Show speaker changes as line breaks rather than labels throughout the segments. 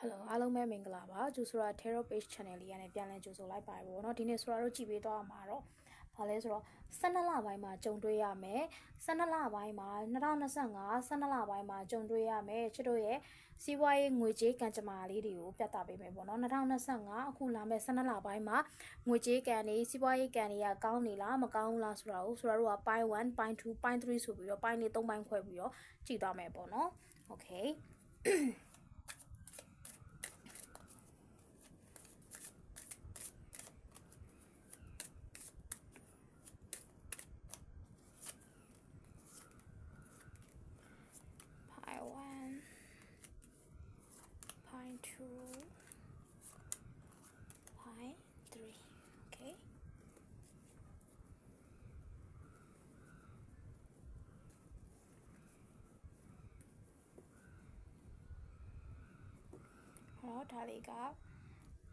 Hello အားလုံးပဲမင်္ဂလာပါကျူဆိုတာ Tarot Page Channel လေးကနေပြန်လည်ကြိုဆိုလိုက်ပါတယ်ဗောနော်ဒီနေ့ဆိုတာတို့ကြည့်ပေးသွားမှာတော့ဘာလဲဆိုတော့12လပိုင်းမှာကြုံတွေ့ရမယ်12လပိုင်းမှာ2025 12လပိုင်းမှာကြုံတွေ့ရမယ်ချစ်တို့ရဲ့စီးပွားရေးငွေကြေးကံကြမ္မာလေးတွေကိုပြသပေးမယ်ဗောနော်2025အခုလာမယ့်12လပိုင်းမှာငွေကြေးကံတွေစီးပွားရေးကံတွေကကောင်းနေလားမကောင်းဘူးလားဆိုတာကိုဆိုတာတို့ကပိုင်း1ပိုင်း2ပိုင်း3ဆိုပြီးတော့ပိုင်းလေး3ပိုင်းခွဲပြီးတော့ကြည့်သွားမယ်ဗောနော် Okay ဟောဒါလေးက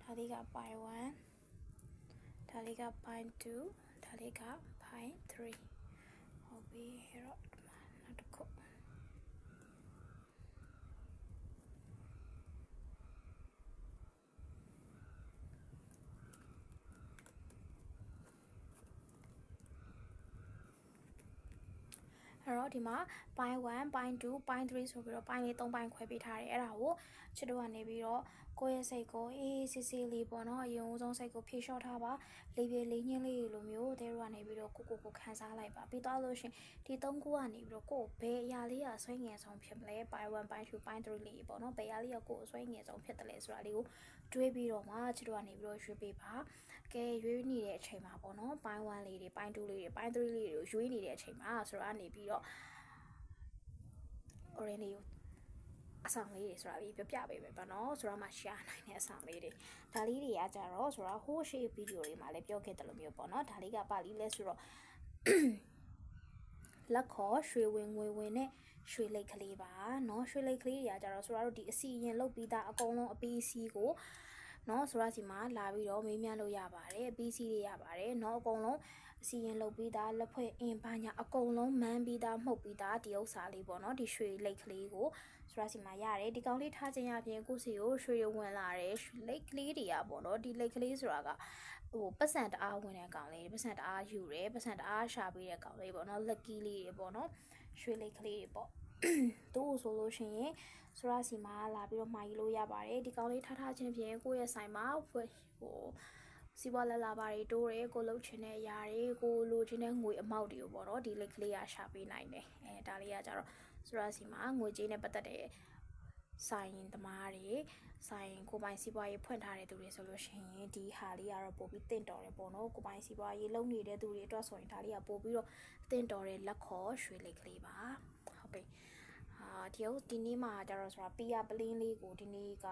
ဒါလေးကပိုင်း1ဒါလေးကပိုင်း2ဒါလေးကပိုင်း3ဟုတ်ပြီအဲ့တော့ဒီမှာနောက်တစ်ခုအဲ့တော့ဒီမှာပိုင်း1ပိုင်း2ပိုင်း3ဆိုပြီးတော့ပိုင်းလေး3ပိုင်းခွဲပေးထားတယ်အဲ့ဒါကိုချစ်တို့ကနေပြီးတော့ ကိုယ့်ရဲ့စိတ်ကိုအေးအေးဆေးဆေးလေးပေါ့နော်အရင်ဦးဆုံးစိတ်ကိုဖြေလျှော့ထားပါလေးပြေလေးညင်းလေးလိုမျိုးတဲတို့ကနေပြီးတော့ကိုကိုကိုခန်းစားလိုက်ပါပြီးတော့လို့ရှရင်ဒီ3ခုကနေပြီးတော့ကိုယ်ဘယ်အရာလေးကဆွဲငယ်ဆုံးဖြစ်မလဲပိုင်း1ပိုင်း2ပိုင်း3လေးပေါ့နော်ဘယ်အရာလေးကကိုယ်ဆွဲငယ်ဆုံးဖြစ်တယ်လဲဆိုတာလေးကိုတွေးပြီးတော့မှချစ်တို့ကနေပြီးတော့ရွေးပေးပါကဲရွေးနေတဲ့အချိန်မှာပေါ့နော်ပိုင်း1လေးတွေပိုင်း2လေးတွေပိုင်း3လေးတွေကိုရွေးနေတဲ့အချိန်မှာဆိုတော့ကနေပြီးတော့ orange လေးကို အဆောင်လေးတွေဆိုတာပြီးပြပြပေးမယ်ပေါ့နော်ဆိုတော့မှ share နိုင်တဲ့အဆောင်လေးတွေဒါလေးတွေကကြတော့ဆိုတော့ဟိုးရှေ့ဗီဒီယိုတွေမှာလည်းပြောခဲ့တယ်လို့မျိုးပေါ့နော်ဒါလေးကပါဠိလဲဆိုတော့ လက်ခေါ်ရွှေဝင်ငွေဝင်နဲ့ရွှေလိတ်ကလေးပါเนาะရွှေလိတ်ကလေးတွေကကြတော့ဆိုတော့ဒီအစီရင်လုတ်ပြီးသားအကုန်လုံးအပီးစီကိုเนาะဆိုတော့စီမှာလာပြီးတော့မေးမြန်းလို့ရပါတယ်အပီးစီတွေရပါတယ်เนาะအကုန်လုံး အစီရင်လုပ်ပြီးသားလက်ဖွဲ့အင်ဘာညာအကုန်လုံးမန်းပြီးသားမှုတ်ပြီးသားဒီဥစ္စာလေးပေါ့နော်ဒီရွှေလိတ်ကလေးကိုဆိုရစီမှာရတယ်ဒီကောင်လေးထားခြင်းအပြင်ကိုစီကိုရွှေရဝင်လာတယ်လိတ်ကလေးတွေကပေါ့နော်ဒီလိတ်ကလေးဆိုတာကဟိုပတ်စံတအားဝင်တဲ့ကောင်လေးပတ်စံတအားယူတယ်ပတ်စံတအားရှာပေးတဲ့ကောင်လေးပေါ့နော် lucky လေးတွေပေါ့နော်ရွှေလိတ်ကလေးတွေပေါ့တို့ဆိုလို့ရှိရင်ဆိုရစီမှာလာပြီးတော့မှာယူလို့ရပါတယ်ဒီကောင်လေးထားထားချင်းဖြင့်ကိုယ့်ရဲ့ဆိုင်မှာဟို စီးပွားလက်လာပါတွေတိုးတယ်ကိုလှုပ်ချင်တဲ့အရာတွေကိုလိုချင်တဲ့ငွေအမောက်တွေကိုပေါ့နော်ဒီလက်ကလေးကရှာပေးနိုင်တယ်အဲဒါလေးကကြတော့ဆိုရစီမှာငွေကြေးနဲ့ပတ်သက်တဲ့ဆိုင်သမားတွေဆိုင်ကိုပိုင်စီးပွားရေးဖွင့်ထားတဲ့သူတွေဆိုလို့ရှိရင်ဒီဟာလေးကတော့ပို့ပြီးတင့်တော်တယ်ပေါ့နော်ကိုပိုင်စီးပွားရေးလုပ်နေတဲ့သူတွေအတွက်ဆိုရင်ဒါလေးကပို့ပြီးတော့တင့်တော်တဲ့လက်ခေါ်ရွှေလိတ်ကလေးပါဟုတ်ပြီအာဒီဟုတ်ဒီနေ့မှာကျတော့ဆိုတာပီယာပလင်းလေးကိုဒီနေ့က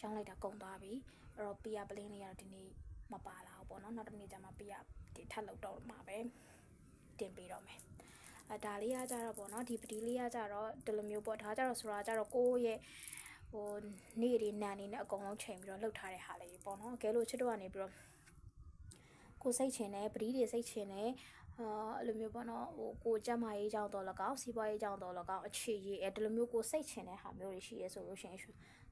ရောင်းလိုက်တာကုန်သွားပြီအဲ့တော့ပီယာပလင်းလေးကတော့ဒီနေ့ မပါလာဘူးပေါ့နော်နောက်တစ်နေ့ကျမှပီယာဒီထပ်လောက်တော့မှာပဲတင်ပေးတော့မယ်အဲဒါလေးကကြတော့ပေါ့နော်ဒီပတိလေးကကြတော့ဒီလိုမျိုးပေါ့ဒါကြတော့ဆိုတာကြတော့ကိုယ့်ရဲ့ဟိုနေ့တွေနန်နေနဲ့အကုန်လုံးချိန်ပြီးတော့လှုပ်ထားတဲ့ဟာလေးပေါ့နော်ကဲလို့ချစ်တော့ကနေပြီးတော့ကိုစိတ်ချင်တယ်ပတိတွေစိတ်ချင်တယ်အာအဲ့လိုမျိုးပေါ့နော်ဟိုကိုကြက်မရေးကြောင်းတော့လကောက်စီးပွားရေးကြောင်းတော့လကောက်အခြေရေးအဲ့ဒီလိုမျိုးကိုစိတ်ချင်တဲ့ဟာမျိုးတွေရှိရဲဆိုလို့ရှိရင်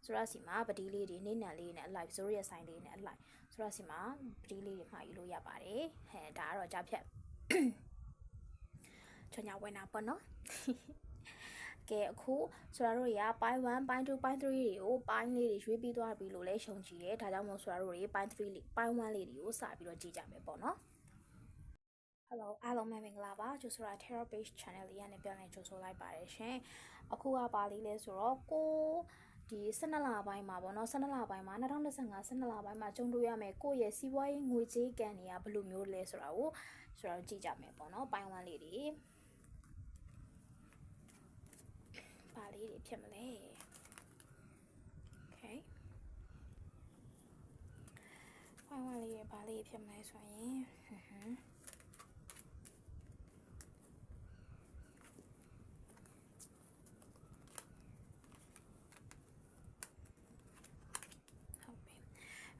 ဆိုရစီမှာပတိလေးတွေနေနံလေးနဲ့အလိုက်ဇိုးရဲ့ဆိုင်လေးနဲ့အလိုက် ဆိုရစီမှာပတိလေးတွေမှာယူလို့ရပါတယ်ဟဲ့ဒါကတော့ကြောက်ဖြတ်ချွန်ညာဝင်တာပေါ့နော်ကဲအခုဆိုတော့တို့တွေကပိုင်း1ပိုင်း2ပိုင်း3တွေကိုပိုင်းလေးတွေရွေးပြီးသွားပြီလို့လည်းရှုံကြည့်ရဲဒါကြောင့်မို့ဆိုတော့တို့တွေပိုင်း3လေးပိုင်း1လေးတွေကိုစပြီးတော့ကြည့်ကြမယ်ပေါ့နော် Hello အားလုံးပဲမင်္ဂလာပါကျိုဆိုတာ Terror Page Channel လေးကနေပြန်လည်ကြိုဆိုလိုက်ပါတယ်ရှင်အခုကပါလေးလဲဆိုတော့ကို ဒီ12လပိုင်းမှာပေါ့နော်12လပိုင်းမှာ2025 12လပိုင်းမှာကျုံတွေ့ရမယ်ကိုယ့်ရဲ့စီးပွားရေးငွေကြေးကန်တွေကဘယ်လိုမျိုးလဲဆိုတာကိုဆိုတော့ကြည့်ကြမယ်ပေါ့နော်ပိုင်း1လေးတွေပါလေးတွေဖြစ်မလဲ Okay ပိုင်း1လေးတွေပါလေးဖြစ်မလဲဆိုရင်ဟွန်းဟွန်း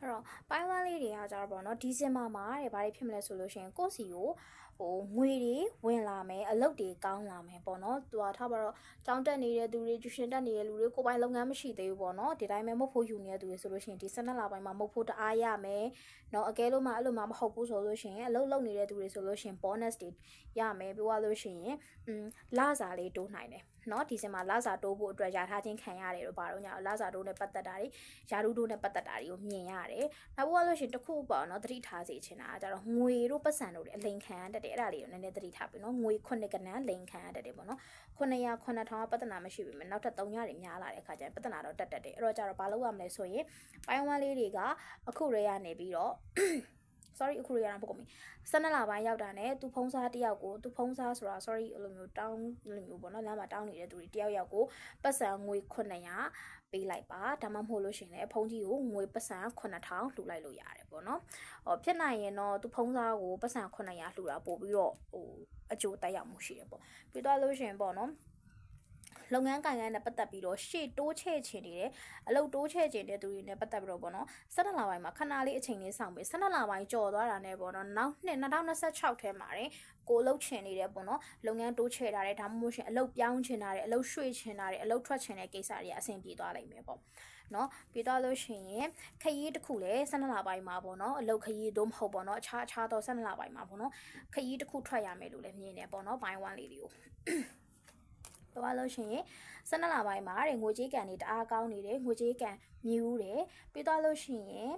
အဲ့တော့ပိုင်းဝမ်းလေးတွေကကြတော့ပေါ့နော်ဒီဇင်ဘာမှာတဲ့ဘာတွေဖြစ်မလဲဆိုလို့ရှိရင်ကိုယ့်စီကိုဟဟိုငွေတွေဝင်လာမယ်အလုပ်တွေကောင်းလာမယ်ပေါ့နော်သူကထားပါတော့ကျောင်းတက်နေတဲ့သူတွေကျူရှင်တက်နေတဲ့လူတွေကိုယ်ပိုင်လုပ်ငန်းမရှိသေးဘူးပေါ့နော်ဒီတိုင်းပဲမဟုတ်ဖို့ယူနေတဲ့သူတွေဆိုလို့ရှိရင်ဒီ12လပိုင်းမှာမဟုတ်ဖို့တအားရမယ်နော်အကဲလို့မှအဲ့လိုမှမဟုတ်ဘူးဆိုလို့ရှိရင်အလုပ်လုပ်နေတဲ့သူတွေဆိုလို့ရှိရင် bonus တွေရမယ်ပြောရလို့ရှိရင်อืมလစာလေးတိုးနိုင်တယ်နော်ဒီစင်မှာလစာတိုးဖို့အတွက်ယာထားချင်းခံရတယ်လို့ပါတော့ညာလစာတိုးနဲ့ပတ်သက်တာတွေယာရုတိုးနဲ့ပတ်သက်တာတွေကိုမြင်ရတယ်နောက်ပြောရလို့ရှိရင်တစ်ခုပေါ့နော်သတိထားစေချင်တာကကြတော့ငွေတို့ပတ်စံတို့တွေအလိန်ခံရတတ်တယ်အဲ့ဒါလေးကိုနည်းနည်းသတိထားပြီနော်ငွေခုနှစ်ကနန်းလိန်ခံရတတ်တယ်ပေါ့နော်900 9000ကပတ်သက်တာမရှိပြီမယ်နောက်ထပ်300တွေများလာတဲ့အခါကျရင်ပတ်သက်တာတော့တက်တက်တယ်အဲ့တော့ကြတော့ဘာလုပ်ရမလဲဆိုရင်ပိုင်းဝမ်းလေးတွေကအခုရေရနေပြီးတော့ sorry အခုရေရတာပုတ်ကုန်ပြီ12လပိုင်းရောက်တာနဲ့သူဖုံးစားတယောက်ကိုသူဖုံးစားဆိုတာ sorry အဲ့လိုမျိုးတောင်းအဲ့လိုမျိုးပေါ့နော်လမ်းမှာတောင်းနေတဲ့သူတွေတယောက်ယောက်ကိုပတ်စံငွေ900ပေးလိုက်ပါဒါမှမဟုတ်လို့ရှိရင်လည်းဖုံးကြီးကိုငွေပတ်စံ9000လှူလိုက်လို့ရတယ်ပေါ့နော်ဟောဖြစ်နိုင်ရင်တော့သူဖုံးစားကိုပတ်စံ900လှူတာပို့ပြီးတော့ဟိုအကျိုးတက်ရောက်မှုရှိတယ်ပေါ့ပြီးတော့လို့ရှိရင်ပေါ့နော် လုပ်ငန်းကိုင်ငန်းနဲ့ပတ်သက်ပြီးတော့ရှေ့တိုးချဲ့ချင်နေတယ်အလုပ်တိုးချဲ့ချင်တဲ့သူတွေနဲ့ပတ်သက်ပြီးတော့ပေါ့နော်12လပိုင်းမှာခဏလေးအချိန်လေးစောင့်ပေး12လပိုင်းကြော်သွားတာနဲ့ပေါ့နော်နောက်နှစ်2026ထဲမှာတယ်ကိုလှုပ်ချင်နေတယ်ပေါ့နော်လုပ်ငန်းတိုးချဲ့တာတယ်ဒါမှမဟုတ်ရှင်အလုပ်ပြောင်းချင်တာတယ်အလုပ်ရွှေ့ချင်တာတယ်အလုပ်ထွက်ချင်တဲ့ကိစ္စတွေအဆင်ပြေသွားနိုင်မယ်ပေါ့နော်ပြီးတော့လို့ရှိရင်ခရီးတစ်ခုလည်း12လပိုင်းမှာပေါ့နော်အလုပ်ခရီးသို့မဟုတ်ပေါ့နော်အခြားအခြားသော12လပိုင်းမှာပေါ့နော်ခရီးတစ်ခုထွက်ရမယ်လို့လည်းမြင်နေပေါ့နော်ဘိုင်းဝမ်လေးတွေကို တော့လို့ရှိရင်12လပိုင်းမှာတဲ့ငွေကြေးကန်တွေတအားကောင်းနေတယ်ငွေကြေးကန်မြူးတယ်ပြီးတော့လို့ရှိရင်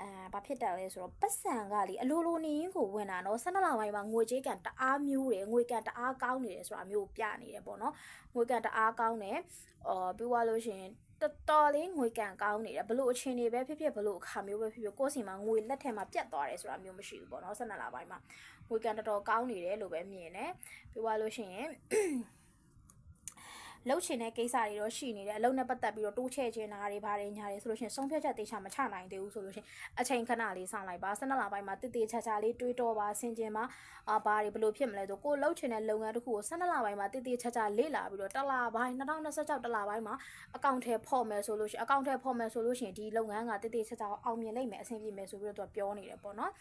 အာဘာဖြစ်တယ်လဲဆိုတော့ပတ်စံကလေအလိုလိုနေရင်ကိုဝင်တာနော်12လပိုင်းမှာငွေကြေးကန်တအားမြူးတယ်ငွေကန်တအားကောင်းနေတယ်ဆိုတာမျိုးပြနေတယ်ပေါ့နော်ငွေကန်တအားကောင်းတယ်အော်ပြီးသွားလို့ရှိရင်တော်တော်လေးငွေကန်ကောင်းနေတယ်ဘလို့အချင်းတွေပဲဖြစ်ဖြစ်ဘလို့အခါမျိုးပဲဖြစ်ဖြစ်ကိုယ့်စီမှာငွေလက်ထဲမှာပြတ်သွားတယ်ဆိုတာမျိုးမရှိဘူးပေါ့နော်12လပိုင်းမှာငွေကန်တော်တော်ကောင်းနေတယ်လို့ပဲမြင်တယ်ပြီးသွားလို့ရှိရင် လှုပ်ချင်တဲ့ကိစ္စတွေတော့ရှိနေတယ်အလုပ်နဲ့ပတ်သက်ပြီးတော့တိုးချဲ့ချင်တာတွေဘာတွေညာတွေဆိုလို့ရှိရင်ဆုံးဖြတ်ချက်တေချာမချနိုင်သေးဘူးဆိုလို့ရှိရင်အချိန်ခဏလေးစောင့်လိုက်ပါ12လပိုင်းမှာတည်တည်ချာချာလေးတွေးတော့ပါဆင်ခြင်ပါအာဘာတွေဘယ်လိုဖြစ်မလဲဆိုကိုလှုပ်ချင်တဲ့လုပ်ငန်းတစ်ခုကို12လပိုင်းမှာတည်တည်ချာချာလေ့လာပြီးတော့တစ်လပိုင်း2026တစ်လပိုင်းမှာအကောင့်ထဲဖော်မယ်ဆိုလို့ရှိရင်အကောင့်ထဲဖော်မယ်ဆိုလို့ရှိရင်ဒီလုပ်ငန်းကတည်တည်ချာချာအောင်မြင်နိုင်မယ်အဆင်ပြေမယ်ဆိုပြီးတော့သူကပြောနေတယ်ပေါ့နော်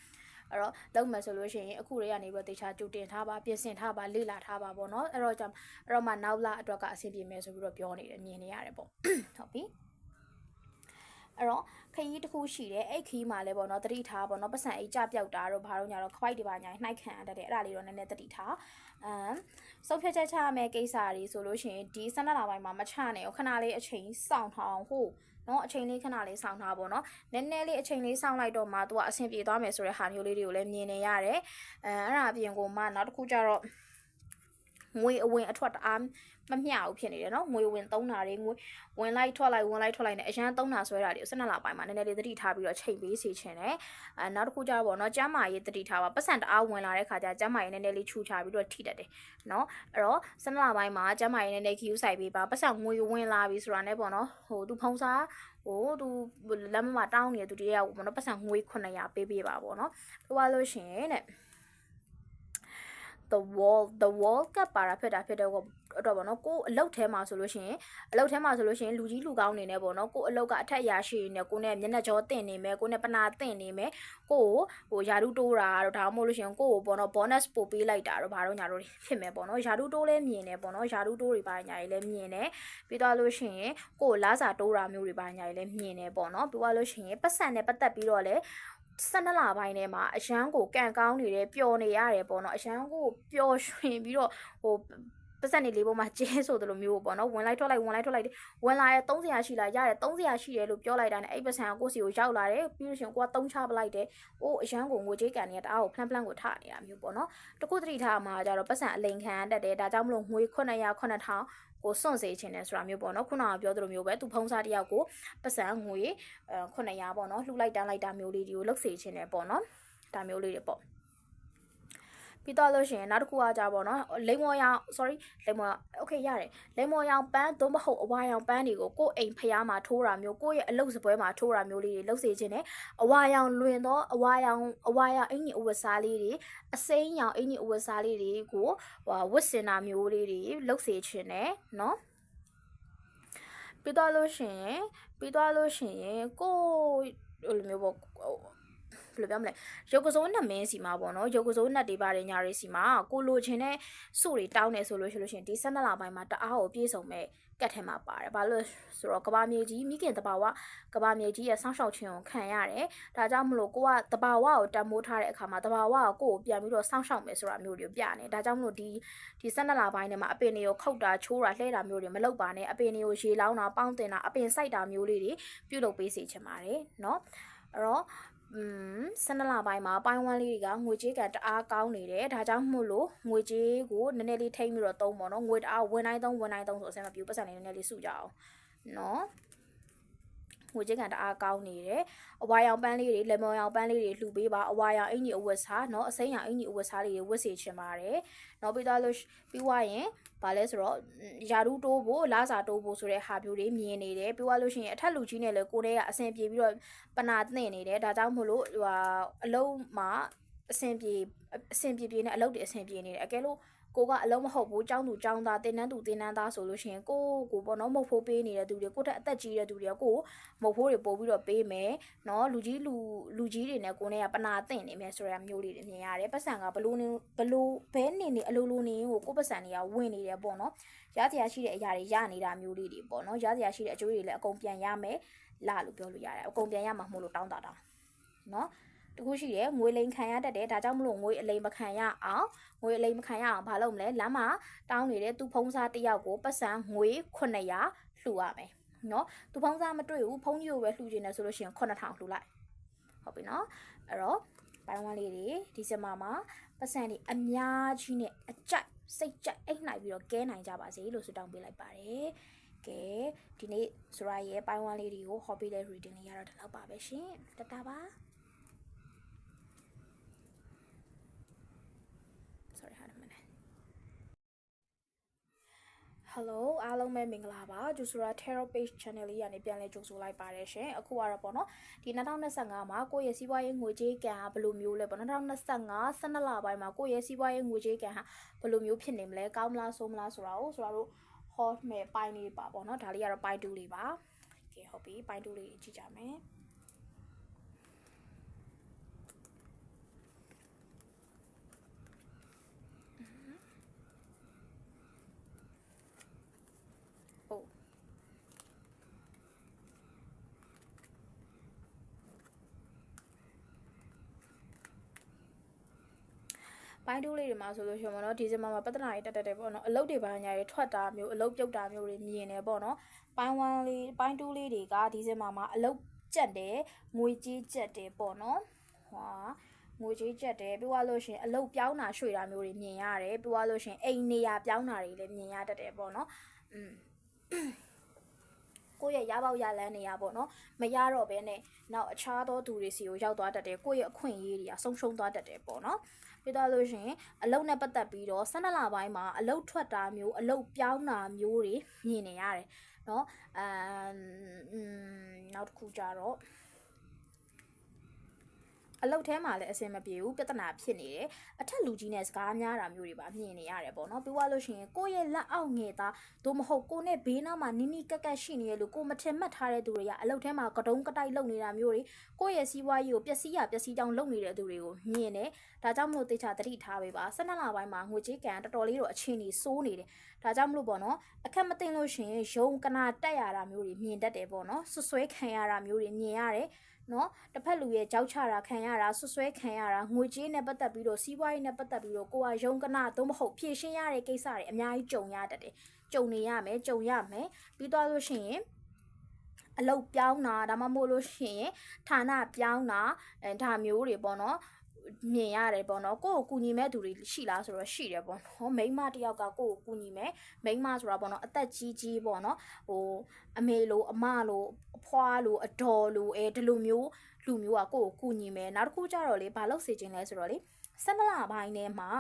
အဲ့တော့လုပ်မယ်ဆိုလို့ရှိရင်အခုတွေကနေပြီးတော့တေချာကြိုတင်ထားပါပြင်ဆင်ထားပါလေ့လာထားပါပေါ့နော်အဲ့တော့ကြောင့်အဲ့တော့မှနောက်လာအတွက်ကအဆင်ပြေမယ်ဆိုပြီးတော့ပြောနေတယ်မြင်နေရတယ်ပေါ့ဟုတ်ပြီအဲ့တော့ခရီးတစ်ခုရှိတယ်အဲ့ခရီးမှာလည်းပေါ့နော်တတိထားပေါ့နော်ပတ်စံအိတ်ကြပြောက်တာတို့ဘာလို့ညာတော့ခွိုက်တွေပါညာနှိုက်ခံရတတ်တယ်အဲ့ဒါလေးတော့နည်းနည်းတတိထားအမ်စုပ်ဖြတ်ချက်ချရမယ့်ကိစ္စတွေဆိုလို့ရှိရင်ဒီ12လပိုင်းမှာမချနဲ့ခဏလေးအချိန်စောင့်ထားအောင်ဟို့ နော်အချိန်လေးခဏလေးစောင့်ထားပါတော့နည်းနည်းလေးအချိန်လေးစောင့်လိုက်တော့မှသူကအဆင်ပြေသွားမယ်ဆိုတဲ့ဟာမျိုးလေးတွေကိုလည်းမြင်နေရတယ်အဲအဲ့ဒါအပြင်ကိုမှနောက်တစ်ခုကျတော့ငွေအဝင်အထွက်တအား မမျှဘူးဖြစ်နေတယ်နော်ငွေဝင်သုံးတာတွေငွေဝင်လိုက်ထွက်လိုက်ဝင်လိုက်ထွက်လိုက်နဲ့အရန်သုံးတာဆွဲတာတွေ12လပိုင်းမှာနည်းနည်းလေးသတိထားပြီးတော့ချိန်ပေးစီချင်တယ်အဲနောက်တစ်ခုကျတော့ဗောနော်ကျမ်းမာရေးသတိထားပါပတ်စံတအားဝင်လာတဲ့ခါကျကျမ်းမာရေးနည်းနည်းလေးခြူချပြီးတော့ထိတတ်တယ်နော်အဲ့တော့12လပိုင်းမှာကျမ်းမာရေးနည်းနည်းခီးယူဆိုင်ပေးပါပတ်စံငွေဝင်လာပြီဆိုတာနဲ့ဗောနော်ဟိုသူဖုံးစားဟိုသူလမ်းမမှာတောင်းနေတဲ့သူတယောက်ပေါ့နော်ပတ်စံငွေ900ပေးပေးပါပေါ့နော်ပြောရလို့ရှိရင်တဲ့ the wall the wall ကပါတာဖြစ်တာဖြစ်တဲ့တော့တော့ဗောနော်ကိုအလုတ်ထဲမှာဆိုလို့ရှိရင်အလုတ်ထဲမှာဆိုလို့ရှိရင်လူကြီးလူကောင်းနေနေဗောနော်ကိုအလုတ်ကအထက်ရာရှိနေကိုနဲ့မျက်နှာကြောတင်နေမယ်ကိုနဲ့ပနာတင်နေမယ်ကိုကိုဟိုယာရုတိုးတာတော့ဒါမှမဟုတ်လို့ရှိရင်ကိုကိုဗောနော် bonus ပို့ပေးလိုက်တာတော့ဘာတော့ညာတော့ဖြစ်မယ်ဗောနော်ယာရုတိုးလည်းမြင်နေဗောနော်ယာရုတိုးတွေပါညာကြီးလည်းမြင်နေပြီးတော့လို့ရှိရင်ကိုလာစာတိုးတာမျိုးတွေပါညာကြီးလည်းမြင်နေဗောနော်ပြီးတော့လို့ရှိရင်ပတ်စံနဲ့ပတ်သက်ပြီးတော့လည်း 12လပိုင်းထဲမှာအရန်ကိုကန်ကောင်းနေတယ်ပျော်နေရတယ်ပေါ့နော်အရန်ကိုပျော်ရွှင်ပြီးတော့ဟိုပတ်စံနေလေးပေါ်မှာကျဲဆိုသလိုမျိုးပေါ့နော်ဝင်လိုက်ထွက်လိုက်ဝင်လိုက်ထွက်လိုက်ဝင်လာရဲ300ရှိလာရတယ်300ရှိတယ်လို့ပြောလိုက်တာနဲ့အဲ့ပတ်စံကကိုစီကိုရောက်လာတယ်ပြီးလို့ရှင်ကိုက3ချပလိုက်တယ်အိုးအရန်ကိုငွေကြေးကန်နေတာတအားကိုဖလန်ဖလန်ကိုထနေတာမျိုးပေါ့နော်တခုတတိထားမှာကြတော့ပတ်စံအလိန်ခံတတ်တယ်ဒါကြောင့်မလို့ငွေ900 9000 ကိုစွန့်စေချင်တယ်ဆိုတာမျိုးပေါ့နော်ခုနကပြောသလိုမျိုးပဲသူဖုံးစားတယောက်ကိုပတ်စံငွေအဲ900ပေါ့နော်လှူလိုက်တန်းလိုက်တာမျိုးလေးတွေကိုလုပ်စေချင်တယ်ပေါ့နော်ဒါမျိုးလေးတွေပေါ့ ပြီးတော့လို့ရှိရင်နောက်တစ်ခုကကြပါတော့လိမ္မော်ရောင် sorry လိမ္မော်โอเคရတယ်လိမ္မော်ရောင်ပန်းသို့မဟုတ်အဝါရောင်ပန်းတွေကိုကိုယ့်အိမ်ဖျားမှာထိုးတာမျိုးကိုယ့်ရဲ့အလုပ်စပွဲမှာထိုးတာမျိုးလေးတွေလုပ်စေခြင်းနဲ့အဝါရောင်လွင်တော့အဝါရောင်အဝါရောင်အင်ကြီးအဝတ်စားလေးတွေအစိမ်းရောင်အင်ကြီးအဝတ်စားလေးတွေကိုဟိုဝတ်စင်တာမျိုးလေးတွေလုပ်စေခြင်းနဲ့เนาะပြီးတော့လို့ရှိရင်ပြီးတော့လို့ရှိရင်ကိုဟိုလိုမျိုးပေါ့ ဘယ်လိုပြောမလဲရုပ်ကစိုးနှစ်မင်းစီမှာပေါ့နော်ရုပ်ကစိုးနှစ်တွေပါတယ်ညာတွေစီမှာကိုလိုချင်တဲ့စုတွေတောင်းနေဆိုလို့ရှိလို့ရှင်ဒီ12လပိုင်းမှာတအားကိုပြည့်စုံမဲ့ကတ်ထဲမှာပါတယ်။ဘာလို့ဆိုတော့ကဘာမြေကြီးမိခင်တဘာဝကဘာမြေကြီးရဲ့ဆောင်းရှောက်ခြင်းကိုခံရတယ်။ဒါကြောင့်မလို့ကိုကတဘာဝကိုတန်မိုးထားတဲ့အခါမှာတဘာဝကိုကိုယ်ပြန်ပြီးတော့ဆောင်းရှောက်မယ်ဆိုတာမျိုးတွေပြနေ။ဒါကြောင့်မလို့ဒီဒီ12လပိုင်းထဲမှာအပင်တွေကိုခုတ်တာချိုးတာလှဲတာမျိုးတွေမလုပ်ပါနဲ့။အပင်တွေကိုရေလောင်းတာပေါင်းတင်တာအပင်စိုက်တာမျိုးလေးတွေပြုလုပ်ပေးစီချင်ပါတယ်နော်။အဲ့တော့ อืม12လပိုင်းမှာပိုင်းဝမ်းလေးတွေကငွေကြေးကတအားကောင်းနေတယ်ဒါကြောင့်မို့လို့ငွေကြေးကိုနည်းနည်းလေးထိမ့်ပြီးတော့သုံးပေါ့နော်ငွေတအားဝင်တိုင်းသုံးဝင်တိုင်းသုံးဆိုအဆင်မပြေဘူးပတ်စံလေးနည်းနည်းလေးစုကြအောင်နော် ငွေကြေးကန်တအားကောင်းနေတယ်အဝါရောင်ပန်းလေးတွေလက်မောင်ရောင်ပန်းလေးတွေလှူပေးပါအဝါရောင်အင်ကြီးအဝတ်စားเนาะအစိမ်းရောင်အင်ကြီးအဝတ်စားလေးတွေဝတ်စေချင်ပါတယ်เนาะပြီးတော့လို့ပြီးွားရင်ဘာလဲဆိုတော့ယာရူးတိုးဖို့လာစာတိုးဖို့ဆိုတဲ့ဟာမျိုးတွေမြင်နေတယ်ပြီးွားလို့ရှိရင်အထက်လူကြီးနဲ့လည်းကိုယ်တည်းကအဆင်ပြေပြီးတော့ပနာသင့်နေတယ်ဒါကြောင့်မို့လို့ဟိုအလုံးမှာအဆင်ပြေအဆင်ပြေပြေနဲ့အလုပ်တွေအဆင်ပြေနေတယ်အကယ်လို့ ကိုကအလုံးမဟုတ်ဘူးចောင်းသူចောင်းသားတင်းနှန်းသူတင်းနှန်းသားဆိုလို့ရှိရင်ကိုကိုပေါ့နော်မဟုတ်ဖိုးပေးနေတဲ့သူတွေကိုတက်အသက်ကြီးတဲ့သူတွေကကိုမဟုတ်ဖိုးတွေပို့ပြီးတော့ပေးမယ်နော်လူကြီးလူလူကြီးတွေနဲ့ကိုနဲ့ကပနာသင့်နေမယ်ဆိုရမျိုးလေးတွေမြင်ရတယ်ပတ်စံကဘလို့နေဘလို့ဘဲနေနေအလိုလိုနေကိုကိုပတ်စံတွေကဝင်နေတယ်ပေါ့နော်ရတရားရှိတဲ့အရာတွေရနေတာမျိုးလေးတွေပေါ့နော်ရတရားရှိတဲ့အကျိုးတွေလည်းအကုန်ပြန်ရမယ်လာလို့ပြောလို့ရတယ်အကုန်ပြန်ရမှာမဟုတ်လို့တောင်းတာတောင်းနော် တခုရှိတယ်ငွေလိမ်ခံရတတ်တယ်ဒါကြောင့်မလို့ငွေအလိမ်မခံရအောင်ငွေအလိမ်မခံရအောင်ဘာလုပ်မလဲလမ်းမှာတောင်းနေတဲ့သူဖုံးစားတစ်ယောက်ကိုပတ်စံငွေ900လှူရမယ်နော်သူဖုံးစားမတွေ့ဘူးဖုံးကြီးကိုပဲလှူခြင်းတယ်ဆိုလို့ရှိရင်9000လှူလိုက်ဟုတ်ပြီနော်အဲ့တော့ပိုင်းဝမ်းလေးတွေဒီဇင်ဘာမှာပတ်စံတွေအများကြီးနဲ့အကြိုက်စိတ်ကြိုက်အိတ်နိုင်ပြီးတော့ကဲနိုင်ကြပါစေလို့ဆုတောင်းပေးလိုက်ပါတယ်ကဲဒီနေ့ဆိုရရဲ့ပိုင်းဝမ်းလေးတွေကို hobby လေး reading လေးရတော့ဒီလောက်ပါပဲရှင်တတပါ sorry ဟာမနေ Hello အားလုံးပဲမင်္ဂလာပါကျူဆူရာ Tarot Page Channel လေးကနေပြန်လဲကြိုဆိုလိုက်ပါတယ်ရှင်အခုကတော့ပေါ့နော်ဒီ2025မှာကိုယ့်ရဲ့စီးပွားရေးငွေကြေးကံဟာဘယ်လိုမျိုးလဲပေါ့2025 12လပိုင်းမှာကိုယ့်ရဲ့စီးပွားရေးငွေကြေးကံဟာဘယ်လိုမျိုးဖြစ်နေမလဲကောင်းမလားဆိုးမလားဆိုတာကိုဆိုတော့ hot မဲ့ပိုင်းလေးပါပေါ့နော်ဒါလေးကတော့ပိုင်း2လေးပါကဲဟုတ်ပြီပိုင်း2လေးကြည့်ကြမယ်အိုး ပိုင်းတိုးလေးတွေမှာဆိုလို့ရှိရင်ပေါ့နော်ဒီဇင်ဘာမှာပဿနာရေးတက်တက်တယ်ပေါ့နော်အလုတ်တွေပိုင်းညာတွေထွက်တာမျိုးအလုတ်ပြုတ်တာမျိုးတွေမြင်တယ်ပေါ့နော်ပိုင်းဝမ်းလေးပိုင်းတိုးလေးတွေကဒီဇင်ဘာမှာအလုတ်ကြက်တယ်ငွေကြီးကြက်တယ်ပေါ့နော်ဟွာငွေကြီးကြက်တယ်ပြီးသွားလို့ရှိရင်အလုတ်ပြောင်းတာရွှေ့တာမျိုးတွေမြင်ရတယ်ပြီးသွားလို့ရှိရင်အိမ်နေရာပြောင်းတာတွေလည်းမြင်ရတတ်တယ်ပေါ့နော်อืมကိုယ့်ရဲ့ရပေါက်ရလန်းနေရပေါ့နော်မရတော့ဘဲနဲ့နောက်အခြားသောသူတွေစီကိုရောက်သွားတတ်တယ်ကိုယ့်ရဲ့အခွင့်အရေးတွေကဆုံးရှုံးသွားတတ်တယ်ပေါ့နော် ပြီးတော့လို့ရှိရင်အလုတ်နဲ့ပတ်သက်ပြီးတော့12လပိုင်းမှာအလုတ်ထွက်တာမျိုးအလုတ်ပြောင်းတာမျိုးတွေမြင်နေရတယ်เนาะအမ်နောက်တစ်ခုကြတော့ အလုတ်ထဲမှာလည်းအဆင်မပြေဘူးပြဿနာဖြစ်နေတယ်အထက်လူကြီးနဲ့စကားများတာမျိုးတွေပါမြင်နေရတယ်ပေါ့နော်ပြီးသွားလို့ရှိရင်ကိုယ့်ရဲ့လက်အောက်ငယ်သားသို့မဟုတ်ကိုနဲ့ဘေးနားမှာနီးနီးကက်ကက်ရှိနေရလို့ကိုမထင်မှတ်ထားတဲ့သူတွေကအလုတ်ထဲမှာကတုံးကတိုက်လုပ်နေတာမျိုးတွေကိုယ့်ရဲ့စီးပွားရေးကိုပျက်စီးရပျက်စီးကြောင်းလုပ်နေတဲ့သူတွေကိုမြင်တယ်ဒါကြောင့်မလို့တေချာတတိထားပေးပါ12လပိုင်းမှာငွေကြေးကန်တော်တော်လေးတော့အချင်းကြီးစိုးနေတယ်ဒါကြောင့်မလို့ပေါ့နော်အခက်မသိလို့ရှိရင်ယုံကနာတက်ရတာမျိုးတွေမြင်တတ်တယ်ပေါ့နော်ဆွဆွဲခံရတာမျိုးတွေမြင်ရတယ် နော်တစ်ဖက်လူရဲ့ကြောက်ချတာခံရတာဆွဆွဲခံရတာငွေကြေးနဲ့ပတ်သက်ပြီးတော့စီးပွားရေးနဲ့ပတ်သက်ပြီးတော့ကိုကယုံကနာသို့မဟုတ်ဖြည့်ရှင်းရတဲ့ကိစ္စတွေအများကြီးကြုံရတတ်တယ်ကြုံနေရမယ်ကြုံရမယ်ပြီးတော့လို့ရှိရင်အလုတ်ပြောင်းတာဒါမှမဟုတ်လို့ရှိရင်ဌာနပြောင်းတာအဲဒါမျိုးတွေပေါ့နော် မြင်ရတယ်ပေါ့နော်ကိုယ့်ကိုကူညီမဲ့သူတွေရှိလားဆိုတော့ရှိတယ်ပေါ့နော်မိန်းမတစ်ယောက်ကကိုယ့်ကိုကူညီမဲ့မိန်းမဆိုတာပေါ့နော်အသက်ကြီးကြီးပေါ့နော်ဟိုအမေလိုအမလိုအဖွားလိုအဒေါ်လိုအဲဒီလိုမျိုးလူမျိုးကကိုယ့်ကိုကူညီမယ်နောက်တစ်ခုကျတော့လေဘာလို့စေခြင်းလဲဆိုတော့လေဆန္ဒလာပိုင်းထဲမှာ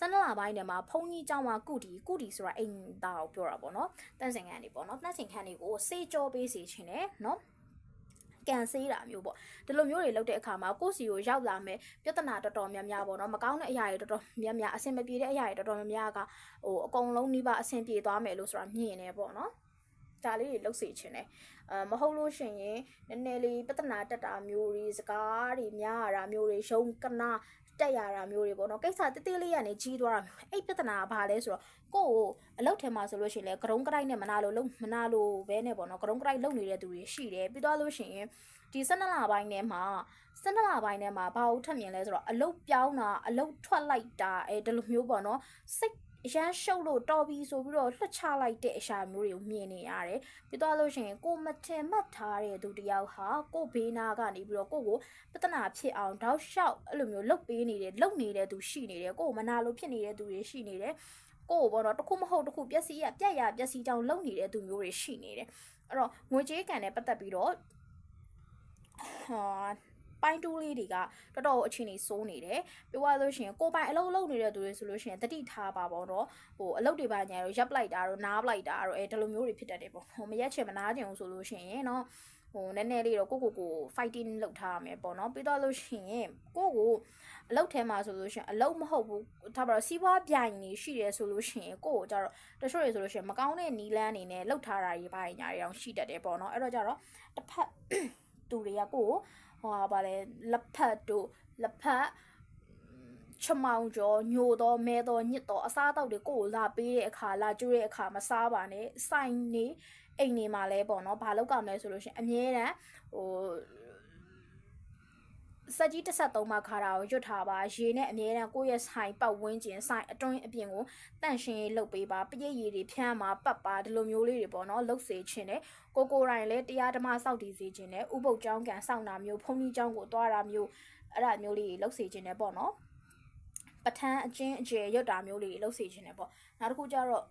ဆန္ဒလာပိုင်းထဲမှာဖုန်ကြီးเจ้าမှာကုတီကုတီဆိုတာအိမ်သားကိုပြောတာပေါ့နော်တန့်စင်ခန်းနေပေါ့နော်တန့်စင်ခန်းတွေကိုစေးကြောပေးစေခြင်းတယ်နော် ကန်ဆေးတာမျိုးပေါ့ဒီလိုမျိုးတွေလုပ်တဲ့အခါမှာကိုယ့်စီကိုရောက်လာမယ်ပြဿနာတော်တော်များများပေါ့နော်မကောင်းတဲ့အရာတွေတော်တော်များများအဆင်မပြေတဲ့အရာတွေတော်တော်များများကဟိုအကုန်လုံးနှိပါအဆင်ပြေသွားမယ်လို့ဆိုတာမြင်နေပေါ့နော်ဒါလေးတွေလှုပ်စေချင်တယ် အဲမဟုတ်လို့ရှိရင်နည်းနည်းလေးပြဿနာတက်တာမျိုးတွေစကားတွေများရတာမျိုးတွေရုံကနာတက်ရတာမျိုးတွေပေါ့နော်ကိစ္စတိတိလေးကနေကြီးသွားတာမျိုးအဲ့ပြဿနာကဘာလဲဆိုတော့ကိုယ့်ကိုအလုပ်ထဲမှာဆိုလို့ရှိရင်လေကရုံးကရိုက်နဲ့မနာလို့လုံးမနာလို့ပဲနဲ့ပေါ့နော်ကရုံးကရိုက်လုံနေတဲ့သူတွေရှိတယ်ပြီးတော့လို့ရှိရင်ဒီ12လပိုင်းထဲမှာ12လပိုင်းထဲမှာဘာလို့ထပ်မြင်လဲဆိုတော့အလုတ်ပြောင်းတာအလုတ်ထွက်လိုက်တာအဲဒီလိုမျိုးပေါ့နော်စိတ် အရန်ရှုပ်လို့တော်ပြီဆိုပြီးတော့လှတ်ချလိုက်တဲ့အရာမျိုးတွေကိုမြင်နေရတယ်ပြီးတော့လို့ရှိရင်ကိုမထင်မှတ်ထားတဲ့သူတယောက်ဟာကိုဘေးနာကနေပြီးတော့ကိုကိုပြဿနာဖြစ်အောင်တောက်လျှောက်အဲ့လိုမျိုးလှုပ်ပေးနေတယ်လှုပ်နေတဲ့သူရှိနေတယ်ကိုကိုမနာလို့ဖြစ်နေတဲ့သူတွေရှိနေတယ်ကိုကိုဘောတော့တခုမဟုတ်တခုပျက်စီးရပြက်ရပျက်စီးကြောင်လှုပ်နေတဲ့သူမျိုးတွေရှိနေတယ်အဲ့တော့ငွေကြေးကန်နဲ့ပတ်သက်ပြီးတော့ဟာ ပိုင်းတူးလေးတွေကတော်တော်အခြေအနေစိုးနေတယ်ပြောရလို့ရှိရင်ကိုပိုင်အလုပ်လုပ်နေတဲ့သူတွေဆိုလို့ရှိရင်တတိထားပါပေါ့နော်ဟိုအလုပ်တွေပါညာတော့ရပ်ပလိုက်တာတော့နားပလိုက်တာတော့အဲဒီလိုမျိုးတွေဖြစ်တတ်တယ်ပေါ့ဟိုမရက်ချင်မနာချင်ဘူးဆိုလို့ရှိရင်เนาะဟိုနည်းနည်းလေးတော့ကိုကိုကို fighting လုပ်ထားရမယ်ပေါ့နော်ပြီးတော့လို့ရှိရင်ကိုကိုအလုပ်ထဲမှာဆိုလို့ရှိရင်အလုပ်မဟုတ်ဘူးထားပါတော့စီးပွားပြိုင်နေရှိတယ်ဆိုလို့ရှိရင်ကိုကိုကြတော့တချို့တွေဆိုလို့ရှိရင်မကောင်းတဲ့နီလန်းအနေနဲ့လှုပ်ထားတာတွေပါညာတွေအောင်ရှိတတ်တယ်ပေါ့နော်အဲ့တော့ကြတော့တစ်ဖက်သူတွေကကိုကို ဟိုပါလေလက်ဖက်တို့လက်ဖက်ချမောင်ကျော်ညိုတော့မဲတော့ညစ်တော့အစားအသောက်တွေကိုလာပေးတဲ့အခါလာကျွေးတဲ့အခါမစားပါနဲ့စိုင်နေအိမ်နေမှာလဲပေါ့နော်ဘာလောက်ကမလဲဆိုလို့ရှိရင်အမြဲတမ်းဟို စက်ကြီးတစ်ဆက်သုံးပါခါတာကိုရွတ်ထားပါရေနဲ့အမြဲတမ်းကိုယ့်ရဲ့ဆိုင်ပတ်ဝန်းကျင်ဆိုင်အတွင်းအပြင်ကိုတန့်ရှင်းရေးလုပ်ပေးပါပရိတ်ရည်တွေဖြန်းပါပတ်ပါဒီလိုမျိုးလေးတွေပေါ့နော်လှုပ်စေခြင်းနဲ့ကိုကိုရိုင်းလည်းတရားဓမ္မစောက်တည်စေခြင်းနဲ့ဥပုပ်ကျောင်းကန်စောင့်တာမျိုးဖုန်ကြီးကျောင်းကိုသွားတာမျိုးအဲ့ဒါမျိုးလေးတွေလှုပ်စေခြင်းနဲ့ပေါ့နော်ပထန်းအချင်းအကျယ်ရွတ်တာမျိုးလေးတွေလှုပ်စေခြင်းနဲ့ပေါ့နောက်တစ်ခုကျတော့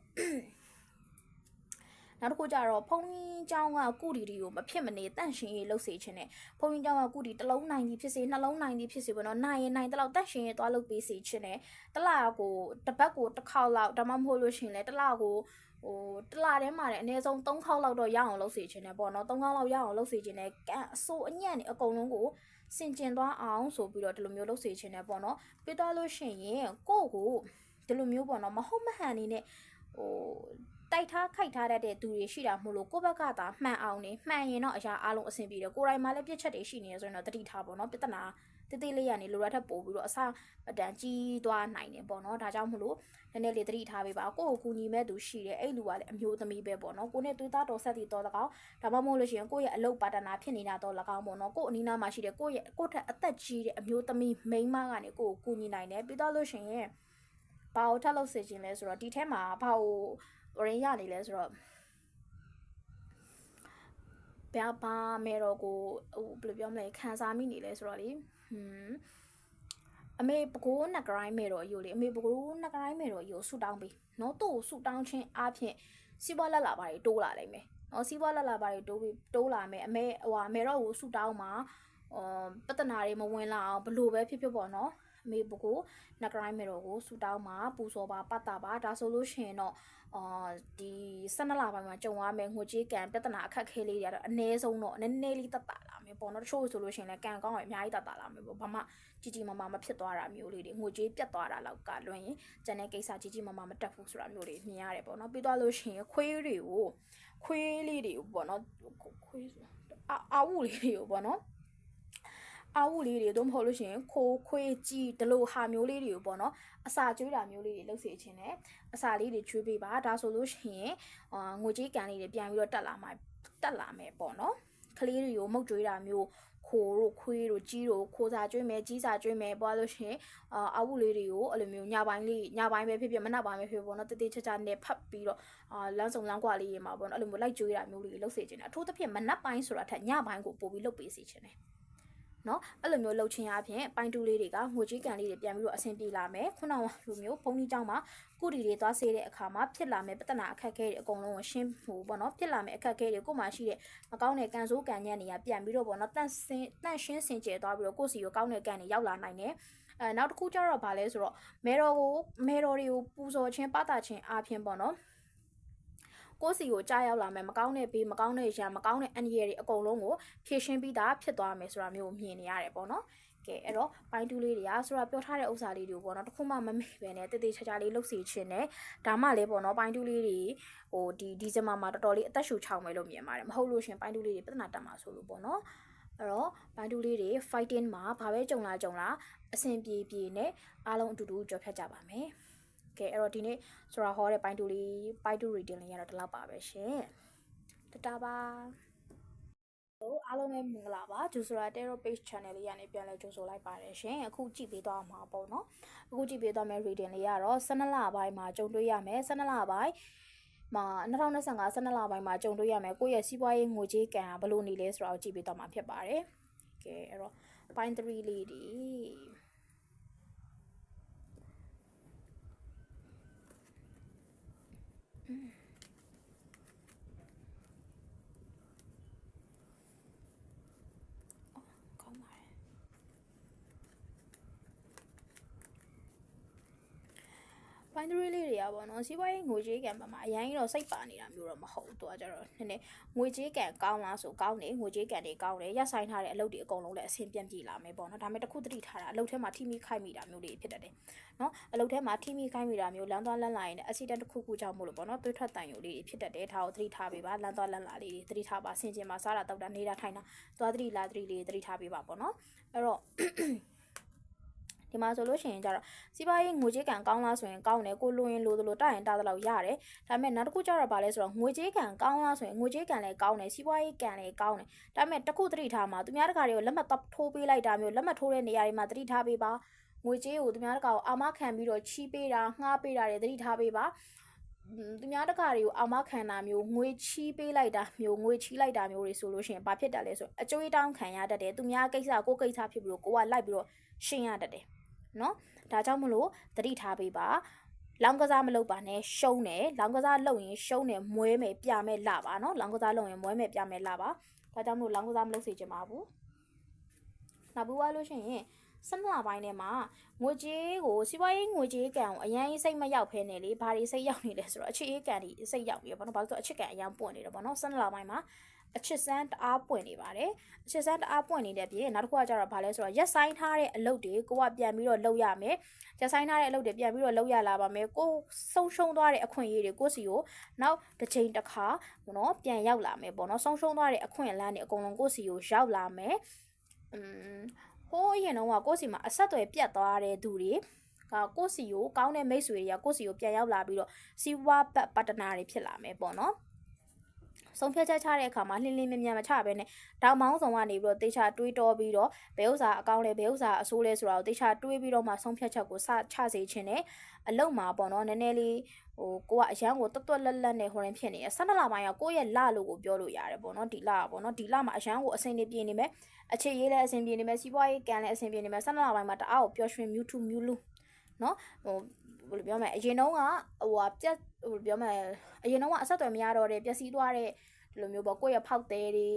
နောက်တစ်ခုကျတော့ဖုန်ကြီးเจ้าကကုတီတီကိုမဖြစ်မနေတန့်ရှင်ရေးလှုပ်စေခြင်းနဲ့ဖုန်ကြီးเจ้าကကုတီတစ်လုံးနိုင်သည်ဖြစ်စေနှလုံးနိုင်သည်ဖြစ်စေပေါ့နော်နိုင်ရင်နိုင်တဲ့လောက်တန့်ရှင်ရေးသွားလုပ်ပေးစေခြင်းနဲ့တလားကိုတစ်ပတ်ကိုတစ်ခေါက်လောက်ဒါမှမဟုတ်လို့ရှိရင်လည်းတလားကိုဟိုတလားထဲမှာလည်းအနည်းဆုံး3ခေါက်လောက်တော့ရအောင်လုပ်စေခြင်းနဲ့ပေါ့နော်3ခေါက်လောက်ရအောင်လုပ်စေခြင်းနဲ့ကန်အစိုးအညံ့နေအကုန်လုံးကိုစင်ကျင်သွားအောင်ဆိုပြီးတော့ဒီလိုမျိုးလုပ်စေခြင်းနဲ့ပေါ့နော်ပြီးတော့လို့ရှိရင်ကိုယ့်ကိုဒီလိုမျိုးပေါ့နော်မဟုတ်မဟန်နေနဲ့ဟို တိုက်ထားခိုက်ထားတတ်တဲ့သူတွေရှိတာမို့လို့ကိုယ့်ဘက်ကသာမှန်အောင်နေမှန်ရင်တော့အရာအလုံးအဆင်ပြေတယ်ကိုယ်တိုင်မှလည်းပြစ်ချက်တွေရှိနေရဆိုရင်တော့တတိထားပေါ့နော်ပြဿနာတိတိလေးရနေလိုရထက်ပို့ပြီးတော့အဆအတန်ကြီးသွားနိုင်တယ်ပေါ့နော်ဒါကြောင့်မို့လို့နည်းနည်းလေးတတိထားပေးပါကိုယ့်ကိုကူညီမဲ့သူရှိတယ်အဲ့လူကလည်းအမျိုးသမီးပဲပေါ့နော်ကိုနဲ့သွေးသားတော်ဆက်တည်တော်၎င်းဒါမှမဟုတ်လို့ရှိရင်ကိုယ့်ရဲ့အလုပ်ပါတနာဖြစ်နေတာတော့၎င်းပေါ့နော်ကို့အနီးနားမှာရှိတဲ့ကိုယ့်ရဲ့ကိုယ့်ထက်အသက်ကြီးတဲ့အမျိုးသမီးမိန်းမကနေကိုယ့်ကိုကူညီနိုင်တယ်ပြီးတော့လို့ရှိရင်ဘာကိုထပ်လို့စေခြင်းလဲဆိုတော့ဒီထဲမှာဘာကို ရင်းရနေလဲဆိုတော့ဘာဘာမဲတော့ကိုဟိုဘယ်လိုပြောမလဲခံစားမိနေလဲဆိုတော့လေဟွန်းအမေပကိုးနဂရိုင်းမဲတော့ယူလေအမေပကိုးနဂရိုင်းမဲတော့ယူဆူတောင်းပေးနော်သူ့ကိုဆူတောင်းချင်းအားဖြင့်စီးပွားလက်လာပါတွေတိုးလာနိုင်မယ်နော်စီးပွားလက်လာပါတွေတိုးပြီးတိုးလာမယ်အမေဟိုအမေတော့ကိုဆူတောင်းမှာအော်ပတနာတွေမဝင်လာအောင်ဘလို့ပဲဖြစ်ဖြစ်ပေါ့နော် အမေပကိုးနဂရိုင်းမဲတော့ကိုဆူတောင်းမှာပူစော်ပါပတ်တာပါဒါဆိုလို့ရှိရင်တော့အာဒီ12လပိုင်းမှာကြုံရမယ်ငွေကြေးကံပြဿနာအခက်ခဲလေးတွေကတော့အနည်းဆုံးတော့နည်းနည်းလေးတက်တာလာမယ်ပေါ့နော်တချို့ဆိုလို့ရှိရင်လည်းကံကောင်းရင်အများကြီးတက်တာလာမယ်ပေါ့ဘာမှကြီးကြီးမားမားမဖြစ်သွားတာမျိုးလေးတွေငွေကြေးပြတ်သွားတာလောက်ကလွန်ရင်ကျန်တဲ့ကိစ္စကြီးကြီးမားမားမတက်ဘူးဆိုတာမျိုးတွေမြင်ရတယ်ပေါ့နော်ပြီးသွားလို့ရှိရင်ခွေးတွေကိုခွေးလေးတွေကိုပေါ့နော်ခွေးအာအာဝူလေးတွေကိုပေါ့နော် အာဝူလေးတွေတို့မဟုတ်လို့ရှိရင်ခိုးခွေးကြီးဒီလိုဟာမျိုးလေးတွေကိုပေါ့နော်အစာကျွေးတာမျိုးလေးတွေလုပ်စေခြင်းနဲ့အစာလေးတွေကျွေးပေးပါဒါဆိုလို့ရှိရင်အာငွေကြေးကန်လေးတွေပြန်ပြီးတော့တက်လာမှာတက်လာမယ်ပေါ့နော်ကလေးတွေကိုမုတ်ကျွေးတာမျိုးခိုးတို့ခွေးတို့ကြီးတို့ခိုးစာကျွေးမယ်ကြီးစာကျွေးမယ်ပွားလို့ရှိရင်အာအဝုလေးတွေကိုအဲ့လိုမျိုးညပိုင်းလေးညပိုင်းပဲဖြစ်ဖြစ်မနက်ပိုင်းပဲဖြစ်ဖြစ်ပေါ့နော်တတိချာချာနဲ့ဖတ်ပြီးတော့အာလမ်းစုံလမ်းကွာလေးတွေမှာပေါ့နော်အဲ့လိုမျိုးလိုက်ကျွေးတာမျိုးလေးလုပ်စေချင်တယ်အထူးသဖြင့်မနက်ပိုင်းဆိုတာထက်ညပိုင်းကိုပို့ပြီးလုပ်ပေးစေချင်တယ် နော်အဲ့လိုမျိုးလှုပ်ချင်းအပြင်ပိုင်းတူးလေးတွေကငွေကြီးကန်လေးတွေပြန်ပြီးတော့အဆင်ပြေလာမယ်ခုနကလိုမျိုးဘုံကြီးเจ้าမှာကုတီတွေသွားဆေးတဲ့အခါမှာဖြစ်လာမယ်ပြဿနာအခက်အခဲတွေအကုန်လုံးကိုရှင်းဟိုပေါ့နော်ဖြစ်လာမယ်အခက်အခဲတွေကိုမှရှိတဲ့မကောင်းတဲ့ကန်ဆိုးကန်ညံ့တွေကပြန်ပြီးတော့ပေါ့နော်တန့်စင်တန့်ရှင်းစင်ကြယ်သွားပြီးတော့ကိုယ့်စီကိုကောင်းတဲ့ကန်တွေရောက်လာနိုင်တယ်အဲနောက်တစ်ခုကျတော့ဗာလဲဆိုတော့မေတော်ကိုမေတော်တွေကိုပူဇော်ခြင်းပတာခြင်းအားဖြင့်ပေါ့နော် ကိုယ်စီကိုကြားရောက်လာမယ်မကောင်းတဲ့ဘေးမကောင်းတဲ့ရံမကောင်းတဲ့အန္တရာယ်တွေအကုန်လုံးကိုဖြည့်ရှင်းပြီးသားဖြစ်သွားမယ်ဆိုတာမျိုးကိုမြင်နေရတယ်ပေါ့နော်ကကဲအဲ့တော့ပိုင်းတူးလေးတွေကဆိုတော့ပြောထားတဲ့ဥစ္စာလေးတွေကိုပေါ့နော်တစ်ခုမှမမေ့ပဲနဲ့တည်တည်ချာချာလေးလုပ်စီခြင်းနဲ့ဒါမှလည်းပေါ့နော်ပိုင်းတူးလေးတွေဟိုဒီဒီဇင်ဘာမှာတော်တော်လေးအသက်ရှူချောင်းမယ်လို့မြင်ပါတယ်မဟုတ်လို့ရှရင်ပိုင်းတူးလေးတွေပြဿနာတက်မှာဆိုလို့ပေါ့နော်အဲ့တော့ပိုင်းတူးလေးတွေ fighting မှာဘာပဲကြုံလာကြုံလာအဆင်ပြေပြေနဲ့အားလုံးအတူတူကြော်ဖြတ်ကြပါမယ် ကဲအဲ့တော့ဒီနေ့ဆိုတော့ဟောတဲ့ပိုင်းတူးလေးပိုင်းတူး reading လေးကတော့ဒီလောက်ပါပဲရှင်တတားပါဟုတ်အားလုံးပဲမင်္ဂလာပါဂျူဆိုရာ Tarot Page Channel လေးကနေပြန်လဲကြိုဆိုလိုက်ပါတယ်ရှင်အခုကြည့်ပေးသွားမှာပေါ့နော်အခုကြည့်ပေးသွားမယ့် reading လေးကတော့12လပိုင်းမှာကြုံတွေ့ရမယ်12လပိုင်းမှာ2025 12လပိုင်းမှာကြုံတွေ့ရမယ်ကိုယ့်ရဲ့စီးပွားရေးငွေကြေးကံကဘယ်လိုနေလဲဆိုတာကိုကြည့်ပေးသွားမှာဖြစ်ပါတယ်ကဲအဲ့တော့ point 3လေးဒီကောင်းပါတယ် ပိုင်းသရီလေးတွေကပေါ့နော်စီးပွားရေးငွေကြေးကံဘက်မှာအရင်ကတော့စိတ်ပါနေတာမျိုးတော့မဟုတ်ဘူးသူကကြတော့နည်းနည်းငွေကြေးကံကောင်းလားဆိုကောင်းတယ်ငွေကြေးကံတွေကောင်းတယ်ရက်ဆိုင်ထားတဲ့အလုပ်တွေအကုန်လုံးလည်းအဆင်ပြေပြေလာမယ်ပေါ့နော်ဒါပေမဲ့တစ်ခုတတိထားတာအလုပ်ထဲမှာထိမိခိုက်မိတာမျိုးတွေဖြစ်တတ်တယ်နော်အလုပ်ထဲမှာထိမိခိုက်မိတာမျိုးလမ်းသွားလမ်းလာရင်လည်း accident တစ်ခုခုကြောင့်မို့လို့ပေါ့နော်သွေးထွက်တန်ယိုလေးတွေဖြစ်တတ်တယ်ဒါကိုသတိထားပေးပါလမ်းသွားလမ်းလာလေးတွေသတိထားပါဆင်ကျင်ပါစားတာတောက်တာနေတာထိုင်တာသွားသတိလာသတိလေးသတိထားပေးပါပေါ့နော်အဲ့တော့ ဒီမှာဆိုလို့ရှိရင်ကြတော့စီးပွားရေးငွေကြေးကံကောင်းလားဆိုရင်ကောင်းတယ်ကိုလိုရင်လိုသလိုတာရင်တာသလောက်ရတယ်ဒါပေမဲ့နောက်တစ်ခုကျတော့ဗာလဲဆိုတော့ငွေကြေးကံကောင်းလားဆိုရင်ငွေကြေးကံလည်းကောင်းတယ်စီးပွားရေးကံလည်းကောင်းတယ်ဒါပေမဲ့တစ်ခုသတိထားမှာသူများတကာတွေကိုလက်မှတ်ထိုးပေးလိုက်တာမျိုးလက်မှတ်ထိုးတဲ့နေရာတွေမှာသတိထားပေးပါငွေကြေးကိုသူများတကာကိုအာမခံပြီးတော့ချီးပေးတာငှားပေးတာတွေသတိထားပေးပါသူများတကာတွေကိုအာမခံတာမျိုးငွေချီးပေးလိုက်တာမျိုးငွေချီးလိုက်တာမျိုးတွေဆိုလို့ရှိရင်ဘာဖြစ်တယ်လဲဆိုအကျွေးတောင်းခံရတတ်တယ်သူများကိစ္စကိုကိစ္စဖြစ်ပြီးတော့ကိုကလိုက်ပြီးတော့ရှင်းရတတ်တယ် နော်ဒါကြောင့်မလို့သတိထားပေးပါလောင်းကစားမလုပ်ပါနဲ့ရှုံးတယ်လောင်းကစားလုပ်ရင်ရှုံးတယ်မွဲမယ်ပြမယ်လာပါနော်လောင်းကစားလုပ်ရင်မွဲမယ်ပြမယ်လာပါဒါကြောင့်မလို့လောင်းကစားမလုပ်စေချင်ပါဘူးနောက်ပြီးွားလို့ရှိရင်စနလပိုင်းထဲမှာငွေကြေးကိုစီးပွားရေးငွေကြေးကံကိုအရင်စိတ်မရောက်ဖဲနဲ့လေဘာတွေစိတ်ရောက်နေလဲဆိုတော့အခြေအေးကံတွေစိတ်ရောက်နေတယ်ပေါ့နော်ဘာလို့ဆိုအချစ်ကံအရင်ပွင့်နေတယ်ပေါ့နော်စနလပိုင်းမှာ အချစ်စမ်းတအားပွင့်နေပါတယ်အချစ်စမ်းတအားပွင့်နေတဲ့ပြင်နောက်တစ်ခုကကျတော့ဘာလဲဆိုတော့ရက်ဆိုင်ထားတဲ့အလုပ်တွေကိုကပြန်ပြီးတော့လုပ်ရမယ်ရက်ဆိုင်ထားတဲ့အလုပ်တွေပြန်ပြီးတော့လုပ်ရလာပါမယ်ကိုဆုံးရှုံးသွားတဲ့အခွင့်အရေးတွေကိုစီကိုနောက်တစ်ချိန်တစ်ခါနော်ပြန်ရောက်လာမယ်ပေါ့နော်ဆုံးရှုံးသွားတဲ့အခွင့်အလမ်းတွေအကုန်လုံးကိုစီကိုရောက်လာမယ်อืมဟိုးအရင်တော့ကကိုစီမှာအဆက်အသွယ်ပြတ်သွားတဲ့သူတွေကကိုစီကိုကောင်းတဲ့မိတ်ဆွေတွေကကိုစီကိုပြန်ရောက်လာပြီးတော့စီးပွားပတ်ပတနာတွေဖြစ်လာမယ်ပေါ့နော် ဆုံးဖြတ်ချက်ချတဲ့အခါမှာလှင်းလှင်းမြန်မြန်မချဘဲနဲ့တောင်မောင်းဆောင်ကနေပြီးတော့တေချာတွေးတောပြီးတော့ဘယ်ဥစ္စာအကောင်းလဲဘယ်ဥစ္စာအဆိုးလဲဆိုတာကိုတေချာတွေးပြီးတော့မှဆုံးဖြတ်ချက်ကိုစချစေခြင်းနဲ့အလုံးမှာပေါ့နော်နည်းနည်းလေးဟိုကိုကအရန်ကိုတွတ်တွတ်လက်လက်နဲ့ဟိုရင်ဖြစ်နေတယ်12လပိုင်းကကိုယ့်ရဲ့လလို့ကိုပြောလို့ရတယ်ပေါ့နော်ဒီလပေါ့နော်ဒီလမှာအရန်ကိုအဆင်ပြေနေမယ်အခြေရေးလည်းအဆင်ပြေနေမယ်စီးပွားရေးကံလည်းအဆင်ပြေနေမယ်12လပိုင်းမှာတအားကိုပျော်ရွှင်မြူးထူးမြူးလူနော်ဟိုဘယ်လိုပြောမလဲအရင်တုန်းကဟိုဟာပြက် ဟိုပြောမလဲအရင်တုန်းကအဆက်အသွယ်မရတော့တဲ့ပျက်စီးသွားတဲ့ဒီလိုမျိုးပေါ့ကိုယ့်ရဲ့ဖောက်သေးတွေ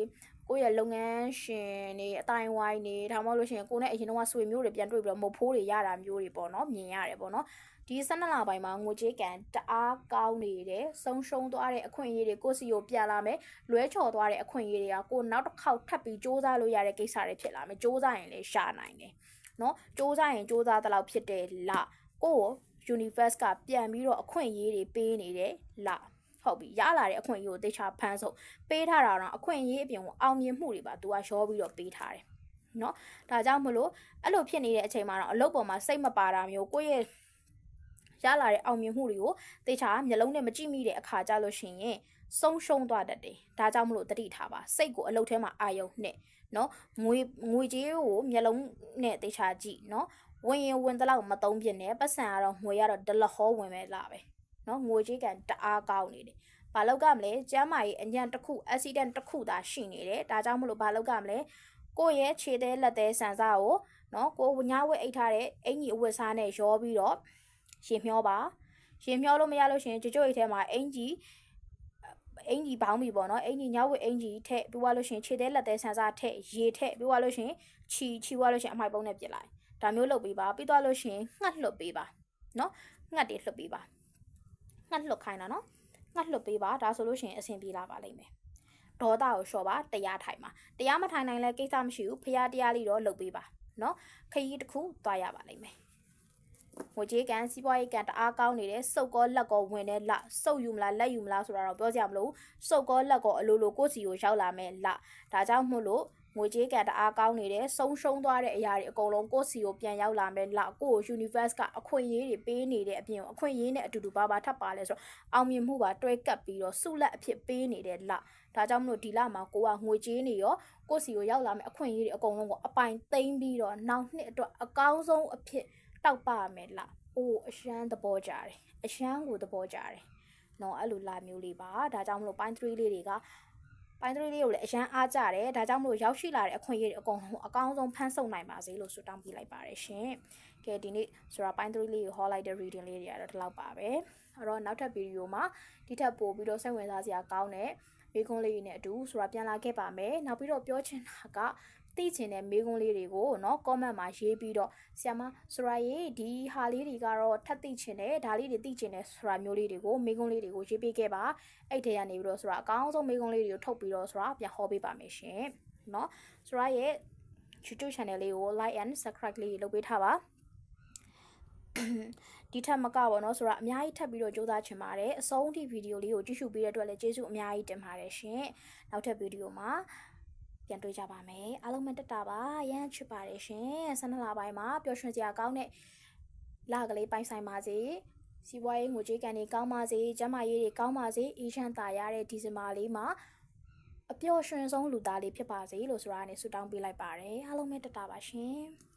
ကိုယ့်ရဲ့လုပ်ငန်းရှင်တွေအတိုင်းဝိုင်းတွေဒါမှမဟုတ်လို့ရှိရင်ကိုယ်နဲ့အရင်တုန်းကဆွေမျိုးတွေပြန်တွေ့ပြီးတော့မုတ်ဖိုးတွေရတာမျိုးတွေပေါ့နော်မြင်ရတယ်ပေါ့နော်ဒီ12လပိုင်းမှာငွေကြေးကန်တအားကောင်းနေတယ်ဆုံးရှုံးသွားတဲ့အခွင့်အရေးတွေကိုစီကိုပြန်လာမယ်လွဲချော်သွားတဲ့အခွင့်အရေးတွေကကိုနောက်တစ်ခေါက်ထပ်ပြီးစူးစမ်းလို့ရတဲ့ကိစ္စတွေဖြစ်လာမယ်စူးစမ်းရင်လည်းရှာနိုင်တယ်နော်စူးစမ်းရင်စူးစမ်းတဲ့လောက်ဖြစ်တယ်လားကို universe ကပြန်ပြီးတော့အခွင့်အရေးတွေပေးနေတယ်လားဟုတ်ပြီရလာတဲ့အခွင့်အရေးကိုတေချာဖန်ဆုံးပေးထားတာတော့အခွင့်အရေးအပြင်ကိုအောင်မြင်မှုတွေပါသူကရောပြီးတော့ပေးထားတယ်နော်ဒါကြောင့်မလို့အဲ့လိုဖြစ်နေတဲ့အချိန်မှာတော့အလုပ်ပေါ်မှာစိတ်မပါတာမျိုးကိုယ့်ရဲ့ရလာတဲ့အောင်မြင်မှုတွေကိုတေချာမျက်လုံးနဲ့မကြည့်မိတဲ့အခါကြလို့ရှိရင်ဆုံးရှုံးသွားတတ်တယ်ဒါကြောင့်မလို့တတိထားပါစိတ်ကိုအလုပ်ထဲမှာအာယုံနဲ့နော်ငွေငွေကြေးကိုမျက်လုံးနဲ့တေချာကြည့်နော် ဝင်ရင်ဝင်တလောက်မသုံးပြနဲ့ပတ်စံကတော့ငွေရတော့ဒလဟောဝင်မဲ့လာပဲနော်ငွေကြေးကန်တအားကောင်းနေတယ်။ဘာလောက်ကမလဲကျမ်းမာရေးအညံတစ်ခု accident တစ်ခုသာရှိနေတယ်။ဒါကြောင့်မလို့ဘာလောက်ကမလဲကိုယ့်ရဲ့ခြေသေးလက်သေးဆန်စားကိုနော်ကိုညဝက်အိတ်ထားတဲ့အင်ကြီးအဝတ်စားနဲ့ရောပြီးတော့ရှင်မျောပါရှင်မျောလို့မရလို့ရှင်ကြွကြွအိတ်ထဲမှာအင်ကြီးအင်ကြီးဘောင်းပြီပေါ့နော်အင်ကြီးညဝက်အင်ကြီးထည့်ပြီးွားလို့ရှင်ခြေသေးလက်သေးဆန်စားထည့်ရေထည့်ပြီးွားလို့ရှင်ချီချီွားလို့ရှင်အမိုက်ပုံးနဲ့ပြစ်လိုက် ဒါမျိုးလုပ်ပေးပါပြီးသွားလို့ရှိရင်ငှက်လွတ်ပေးပါနော်ငှက်တွေလွတ်ပေးပါငှက်လွတ်ခိုင်းတာနော်ငှက်လွတ်ပေးပါဒါဆိုလို့ရှိရင်အဆင်ပြေလာပါလိမ့်မယ်ဒေါသကိုလျှော့ပါတရားထိုင်ပါတရားမထိုင်နိုင်လဲကိစ္စမရှိဘူးဖရာတရားလေးတော့လုပ်ပေးပါနော်ခရီးတစ်ခုသွားရပါလိမ့်မယ် ငွေကြေးကန်စီးပွားရေးကန်တအားကောင်းနေတဲ့စုပ်ကောလက်ကောဝင်တဲ့လစုပ်ယူမလားလက်ယူမလားဆိုတာတော့ပြောကြမလို့စုပ်ကောလက်ကောအလိုလိုကိုယ့်စီကိုရောက်လာမယ်လဒါကြောင့်မို့လို့ငွေကြေးကန်တအားကောင်းနေတဲ့ဆုံးရှုံးသွားတဲ့အရာတွေအကုန်လုံးကိုယ့်စီကိုပြန်ရောက်လာမယ်လကိုယ့်ကို universe ကအခွင့်အရေးတွေပေးနေတဲ့အပြင်အခွင့်အရေးနဲ့အတူတူပါပါထပ်ပါလဲဆိုတော့အောင်မြင်မှုပါတွဲကပ်ပြီးတော့ဆုလက်အဖြစ်ပေးနေတဲ့လဒါကြောင့်မလို့ဒီလမှာကိုကငွေကြေးနေရောကိုယ့်စီကိုရောက်လာမယ်အခွင့်အရေးတွေအကုန်လုံးကိုအပိုင်သိမ်းပြီးတော့နောက်နှစ်အတွက်အကောင်းဆုံးအဖြစ် တောက်ပရမယ်လအိုးအရှမ်းသဘောကြတယ်အရှမ်းကိုသဘောကြတယ်နော်အဲ့လိုလာမျိုးလေးပါဒါကြောင့်မလို့ point 3လေးတွေကပိုင်း3လေးကိုလည်းအရန်အားကြတယ်ဒါကြောင့်မလို့ရောက်ရှိလာတဲ့အခွင့်အရေးတွေအကုန်လုံးအကောင်းဆုံးဖန်ဆုပ်နိုင်ပါစေလို့ဆုတောင်းပေးလိုက်ပါတယ်ရှင်ကဲဒီနေ့ဆိုတာပိုင်း3လေးကိုဟောလိုက်တဲ့ reading လေးတွေကတော့ဒီလောက်ပါပဲအဲ့တော့နောက်ထပ်ဗီဒီယိုမှာဒီထက်ပိုပြီးတော့စိတ်ဝင်စားစရာကောင်းတဲ့မိကွန်းလေးတွေနဲ့အတူဆိုတာပြန်လာခဲ့ပါမယ်နောက်ပြီးတော့ပြောချင်တာက သိချင်တဲ့မိကွန်းလေးတွေကိုเนาะ comment မှာရေးပြီးတော့ဆီယမဆိုရာရေးဒီဟာလေးတွေကတော့ထပ်သိချင်တယ်ဒါလေးတွေသိချင်တယ်ဆိုတာမျိုးလေးတွေကိုမိကွန်းလေးတွေကိုရေးပေးခဲ့ပါအဲ့ထဲကနေပြီးတော့ဆိုတာအကောင်းဆုံးမိကွန်းလေးတွေကိုထုတ်ပြီးတော့ဆိုတာပြန်ဟောပေးပါမယ်ရှင်เนาะဆိုရာရဲ့ YouTube channel လေးကို like and subscribe လေးလုပ်ပေးထားပါဒီထက်မကပါတော့ဆိုတော့အများကြီးထပ်ပြီးတော့ကြိုးစားချင်ပါတယ်အဆုံးထိဗီဒီယိုလေးကိုကြည့်ရှုပေးတဲ့အတွက်လည်းကျေးဇူးအများကြီးတင်ပါတယ်ရှင်နောက်ထပ်ဗီဒီယိုမှာ ပြန်တွေ့ကြပါမယ်အားလုံးပဲတက်တာပါရမ်းချစ်ပါတယ်ရှင်ဆန္ဒလာပိုင်းမှာပျော်ရွှင်စရာကောင်းတဲ့လကလေးပိုင်ဆိုင်ပါစေစီးပွားရေးငွေကြေးကန်တွေကောင်းပါစေကျန်းမာရေးတွေကောင်းပါစေအေးချမ်းသာရတဲ့ဒီဇင်ဘာလေးမှာအပျော်ရွှင်ဆုံးလူသားလေးဖြစ်ပါစေလို့ဆိုတာနဲ့ဆုတောင်းပေးလိုက်ပါတယ်အားလုံးပဲတက်တာပါရှင်